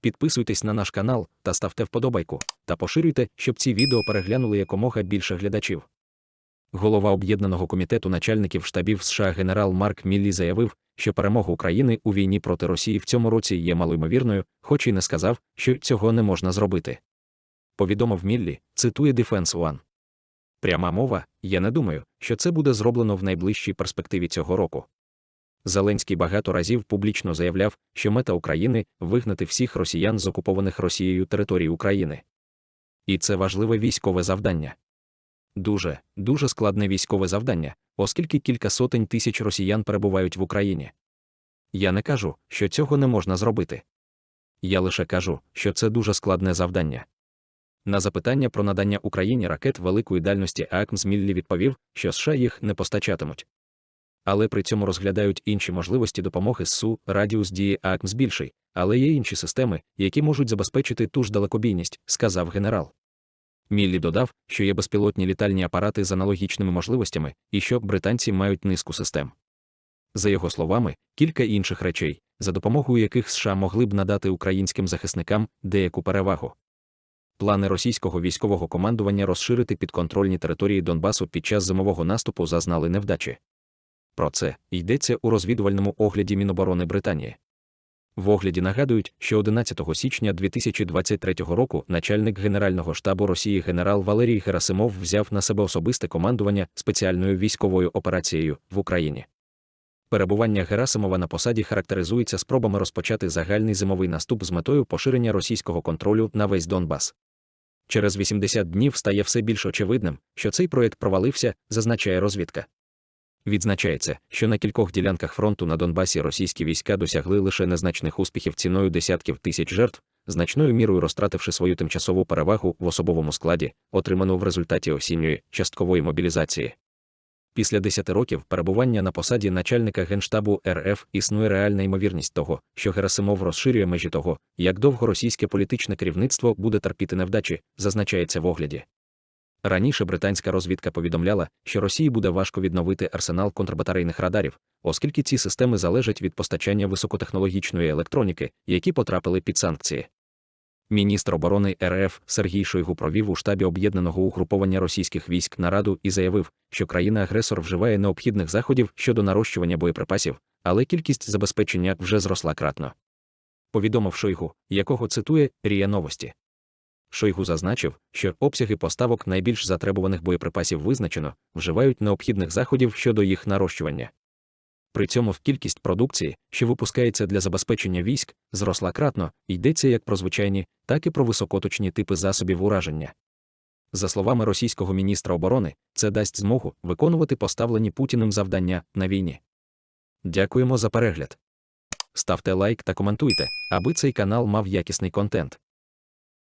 Підписуйтесь на наш канал та ставте вподобайку, та поширюйте, щоб ці відео переглянули якомога більше глядачів. Голова об'єднаного комітету начальників штабів США генерал Марк Міллі заявив, що перемога України у війні проти Росії в цьому році є малоймовірною, хоч і не сказав, що цього не можна зробити. Повідомив Міллі, цитує Defense One. Пряма мова, я не думаю, що це буде зроблено в найближчій перспективі цього року. Зеленський багато разів публічно заявляв, що мета України вигнати всіх росіян з окупованих Росією територій України. І це важливе військове завдання. Дуже, дуже складне військове завдання, оскільки кілька сотень тисяч росіян перебувають в Україні. Я не кажу, що цього не можна зробити. Я лише кажу, що це дуже складне завдання. На запитання про надання Україні ракет великої дальності АКМС Міллі відповів, що США їх не постачатимуть. Але при цьому розглядають інші можливості допомоги СУ, радіус дії АКМС більший, але є інші системи, які можуть забезпечити ту ж далекобійність, сказав генерал. Міллі додав, що є безпілотні літальні апарати з аналогічними можливостями і що британці мають низку систем. За його словами, кілька інших речей, за допомогою яких США могли б надати українським захисникам деяку перевагу. Плани російського військового командування розширити підконтрольні території Донбасу під час зимового наступу зазнали невдачі. Про це йдеться у розвідувальному огляді Міноборони Британії. В огляді нагадують, що 11 січня 2023 року начальник Генерального штабу Росії генерал Валерій Герасимов взяв на себе особисте командування спеціальною військовою операцією в Україні. Перебування Герасимова на посаді характеризується спробами розпочати загальний зимовий наступ з метою поширення російського контролю на весь Донбас. Через 80 днів стає все більш очевидним, що цей проєкт провалився, зазначає розвідка. Відзначається, що на кількох ділянках фронту на Донбасі російські війська досягли лише незначних успіхів ціною десятків тисяч жертв, значною мірою розтративши свою тимчасову перевагу в особовому складі, отриману в результаті осінньої часткової мобілізації. Після 10 років перебування на посаді начальника Генштабу РФ існує реальна ймовірність того, що Герасимов розширює межі того, як довго російське політичне керівництво буде терпіти невдачі, зазначається в огляді. Раніше британська розвідка повідомляла, що Росії буде важко відновити арсенал контрбатарейних радарів, оскільки ці системи залежать від постачання високотехнологічної електроніки, які потрапили під санкції. Міністр оборони РФ Сергій Шойгу провів у штабі об'єднаного угруповання російських військ нараду і заявив, що країна-агресор вживає необхідних заходів щодо нарощування боєприпасів, але кількість забезпечення вже зросла кратно. Повідомив Шойгу, якого цитує Рія Новості. Шойгу зазначив, що обсяги поставок найбільш затребуваних боєприпасів визначено, вживають необхідних заходів щодо їх нарощування. При цьому в кількість продукції, що випускається для забезпечення військ, зросла кратно, йдеться як про звичайні, так і про високоточні типи засобів ураження. За словами російського міністра оборони, це дасть змогу виконувати поставлені Путіним завдання на війні. Дякуємо за перегляд. Ставте лайк та коментуйте, аби цей канал мав якісний контент.